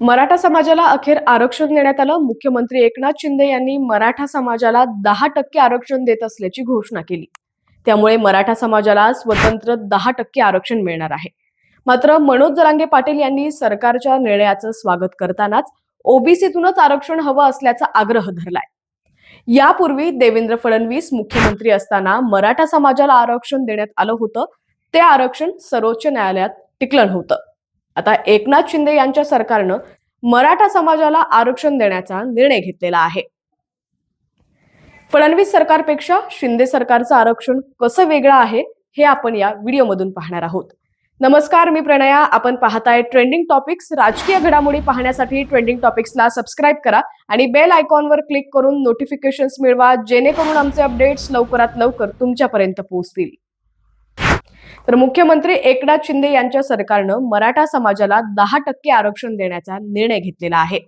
मराठा समाजाला अखेर आरक्षण देण्यात आलं. मुख्यमंत्री एकनाथ शिंदे यांनी मराठा समाजाला दहा टक्के आरक्षण देत असल्याची घोषणा केली. त्यामुळे मराठा समाजाला स्वतंत्र दहा टक्के आरक्षण मिळणार आहे. मात्र मनोज जरांगे पाटील यांनी सरकारच्या निर्णयाचं स्वागत करतानाच ओबीसीतूनच आरक्षण हवं असल्याचा आग्रह धरलाय. यापूर्वी देवेंद्र फडणवीस मुख्यमंत्री असताना मराठा समाजाला आरक्षण देण्यात आलं होतं. ते आरक्षण सर्वोच्च न्यायालयात टिकलं नव्हतं. आता एकनाथ शिंदे यांच्या सरकारनं मराठा समाजाला आरक्षण देण्याचा निर्णय घेतलेला आहे. फडणवीस सरकारपेक्षा शिंदे सरकारचं आरक्षण कसं वेगळं आहे हे आपण या व्हिडिओमधून पाहणार आहोत. नमस्कार मी प्रणया. आपण पाहताय ट्रेंडिंग टॉपिक्स. राजकीय घडामोडी पाहण्यासाठी ट्रेंडिंग टॉपिक्सला सबस्क्राईब करा आणि बेल आयकॉनवर क्लिक करून नोटिफिकेशन्स मिळवा जेणेकरून आमचे अपडेट्स लवकरात लवकर तुमच्यापर्यंत पोहोचतील. तर मुख्यमंत्री एकनाथ शिंदे यांच्या सरकारनं मराठा समाजाला दहा टक्के आरक्षण देण्याचा निर्णय घेतलेला आहे.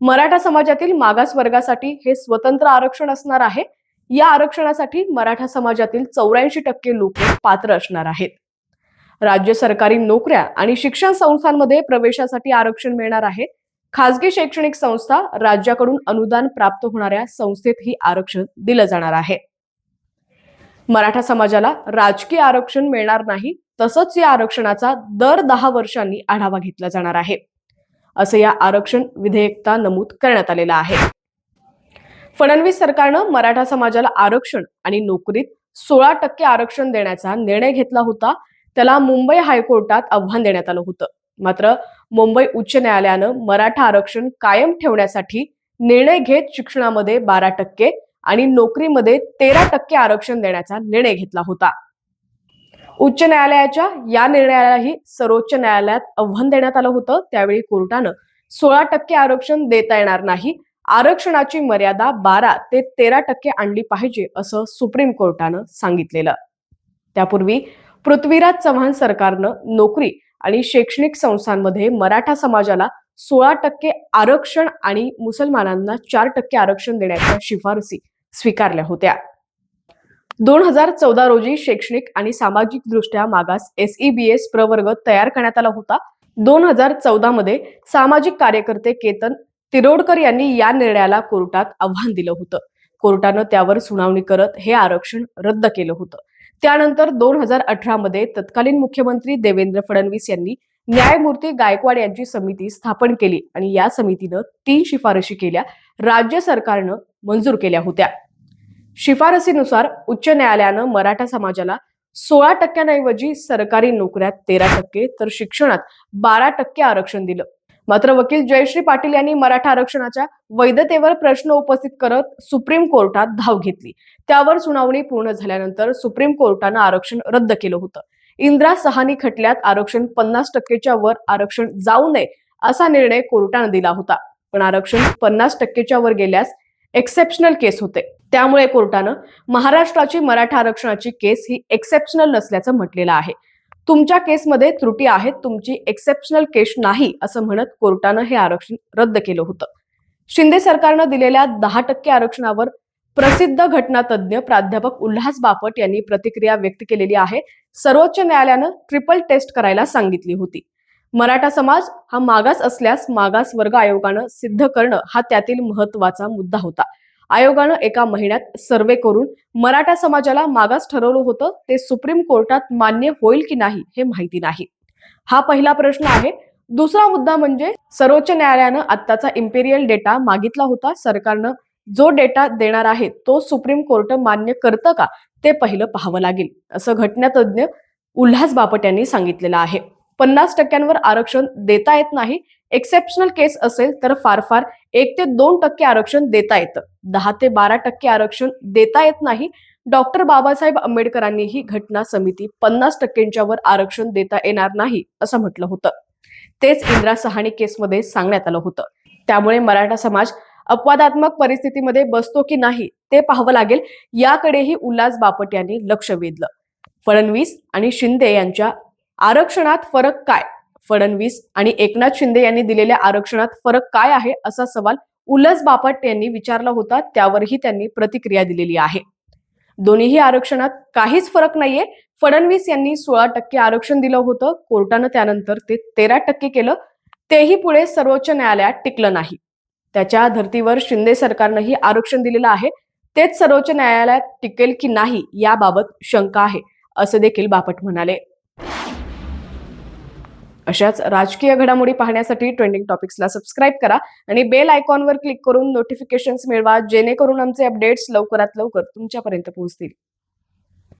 मराठा समाजातील मागास वर्गासाठी हे स्वतंत्र आरक्षण असणार आहे. या आरक्षणासाठी मराठा समाजातील चौऱ्याऐंशी टक्के लोक पात्र असणार आहेत. राज्य सरकारी नोकऱ्या आणि शिक्षण संस्थांमध्ये प्रवेशासाठी आरक्षण मिळणार आहे. खासगी शैक्षणिक संस्था राज्याकडून अनुदान प्राप्त होणाऱ्या संस्थेत ही आरक्षण दिलं जाणार आहे. मराठा समाजाला राजकीय आरक्षण मिळणार नाही तसंच या आरक्षणाचा दर दहा वर्षांनी आढावा घेतला जाणार आहे. असं या आरक्षण विधेयकता नमूद करण्यात आलेलं आहे. फडणवीस सरकारनं मराठा समाजाला आरक्षण आणि नोकरीत सोळा टक्के आरक्षण देण्याचा निर्णय घेतला होता त्याला मुंबई हायकोर्टात आव्हान देण्यात आलं होतं. मात्र मुंबई उच्च न्यायालयानं मराठा आरक्षण कायम ठेवण्यासाठी निर्णय घेत शिक्षणामध्ये बारा टक्के आणि नोकरीमध्ये तेरा टक्के आरक्षण देण्याचा निर्णय घेतला होता. उच्च न्यायालयाच्या या निर्णयालाही सर्वोच्च न्यायालयात आव्हान देण्यात आलं होतं. त्यावेळी कोर्टानं सोळा टक्के आरक्षण देता येणार नाही. आरक्षणाची मर्यादा बारा ते तेरा टक्के आणली पाहिजे असं सुप्रीम कोर्टानं सांगितलेलं. त्यापूर्वी पृथ्वीराज चव्हाण सरकारनं नोकरी आणि शैक्षणिक संस्थांमध्ये मराठा समाजाला सोळा टक्के आरक्षण आणि मुसलमानांना चार टक्के आरक्षण देण्याच्या शिफारसी स्वीकारल्या होत्या. दोन हजार चौदा रोजी शैक्षणिक आणि सामाजिक दृष्ट्या मागास एसईबीएस प्रवर्ग तयार करण्यात आला होता. दोन हजार चौदा मध्ये सामाजिक कार्यकर्ते केतन तिरोडकर यांनी या निर्णयाला कोर्टात आव्हान दिलं होतं. कोर्टानं त्यावर सुनावणी करत हे आरक्षण रद्द केलं होतं. त्यानंतर दोन हजार अठरा मध्ये तत्कालीन मुख्यमंत्री देवेंद्र फडणवीस यांनी न्यायमूर्ती गायकवाड यांची समिती स्थापन केली आणि या समितीनं तीन शिफारशी केल्या. राज्य सरकारनं मंजूर केल्या होत्या. शिफारसीनुसार उच्च न्यायालयानं मराठा समाजाला सोळा टक्क्यांऐवजी सरकारी नोकऱ्यात तेरा टक्के तर शिक्षणात बारा टक्के आरक्षण दिलं. मात्र वकील जयश्री पाटील यांनी मराठा आरक्षणाच्या वैधतेवर प्रश्न उपस्थित करत सुप्रीम कोर्टात धाव घेतली. त्यावर सुनावणी पूर्ण झाल्यानंतर सुप्रीम कोर्टानं आरक्षण रद्द केलं होतं. इंदिरा सहानी खटल्यात आरक्षण पन्नास टक्केच्या वर आरक्षण जाऊ नये असा निर्णय कोर्टानं दिला होता. पण आरक्षण पन्नास टक्केच्या वर गेल्यास एक्सेप्शनल केस होते. त्यामुळे कोर्टानं महाराष्ट्राची मराठा आरक्षणाची केस ही एक्सेप्शनल नसल्याचं म्हटलेलं आहे. तुमच्या केसमध्ये त्रुटी आहेत तुमची एक्सेप्शनल केस नाही असं म्हणत कोर्टानं हे आरक्षण रद्द केलं होतं. शिंदे सरकारनं दिलेल्या दहा टक्के आरक्षणावर प्रसिद्ध घटनातज्ञ प्राध्यापक उल्हास बापट यांनी प्रतिक्रिया व्यक्त केलेली आहे. सर्वोच्च न्यायालयानं ट्रिपल टेस्ट करायला सांगितली होती. मराठा समाज हा मागास असल्यास मागास वर्ग आयोगानं सिद्ध करणं हा त्यातील महत्त्वाचा मुद्दा होता. आयोगानं एका महिन्यात सर्वे करून मराठा समाजाला मागास ठरवलं होतं ते सुप्रीम कोर्टात मान्य होईल की नाही हे माहिती नाही. हा पहिला प्रश्न आहे. दुसरा मुद्दा म्हणजे सर्वोच्च न्यायालयानं आत्ताचा इम्पेरियल डेटा मागितला होता. सरकारनं जो डेटा देणार आहे तो सुप्रीम कोर्ट मान्य करतं का ते पहिलं पाहावं लागेल असं घटनातज्ञ उल्हास बापट यांनी सांगितलेलं आहे. पन्नास टक्क्यांवर आरक्षण देता येत नाही. एक्सेप्शनल केस असेल तर फार फार एक ते दोन टक्के आरक्षण देता येतं. दहा ते बारा टक्के आरक्षण देता येत नाही. डॉक्टर बाबासाहेब आंबेडकरांनी ही घटना समिती पन्नास टक्क्यांच्या वर आरक्षण देता येणार नाही असं म्हटलं होतं. तेच इंदिरा सहाणी केसमध्ये सांगण्यात आलं होतं. त्यामुळे मराठा समाज अपवादात्मक परिस्थितीमध्ये बसतो की नाही ते पाहावं लागेल. याकडेही उल्हास बापट यांनी लक्ष वेधलं. फडणवीस आणि शिंदे यांच्या आरक्षणात फरक काय? फडणवीस आणि एकनाथ शिंदे यांनी दिलेल्या आरक्षणात फरक काय आहे? असा सवाल उलस बापट यांनी विचारला होता. त्यावरही त्यांनी प्रतिक्रिया दिलेली आहे. दोन्हीही आरक्षणात काहीच फरक नाहीये. फडणवीस यांनी सोळा टक्के आरक्षण दिलं होतं. कोर्टानं त्यानंतर ते तेरा टक्के केलं. तेही पुढे सर्वोच्च न्यायालयात टिकलं नाही. त्याच्या धर्तीवर शिंदे सरकारनंही आरक्षण दिलेलं आहे. तेच सर्वोच्च न्यायालयात टिकेल की नाही याबाबत शंका आहे असं देखील बापट म्हणाले. अशाच राजकीय घडामोडी पाहण्यासाठी ट्रेंडिंग टॉपिक्सला सबस्क्राईब करा आणि बेल आयकॉनवर क्लिक करून नोटिफिकेशन्स मिळवा जेणेकरून आमचे अपडेट्स लवकरात लवकर तुमच्यापर्यंत पोहोचतील.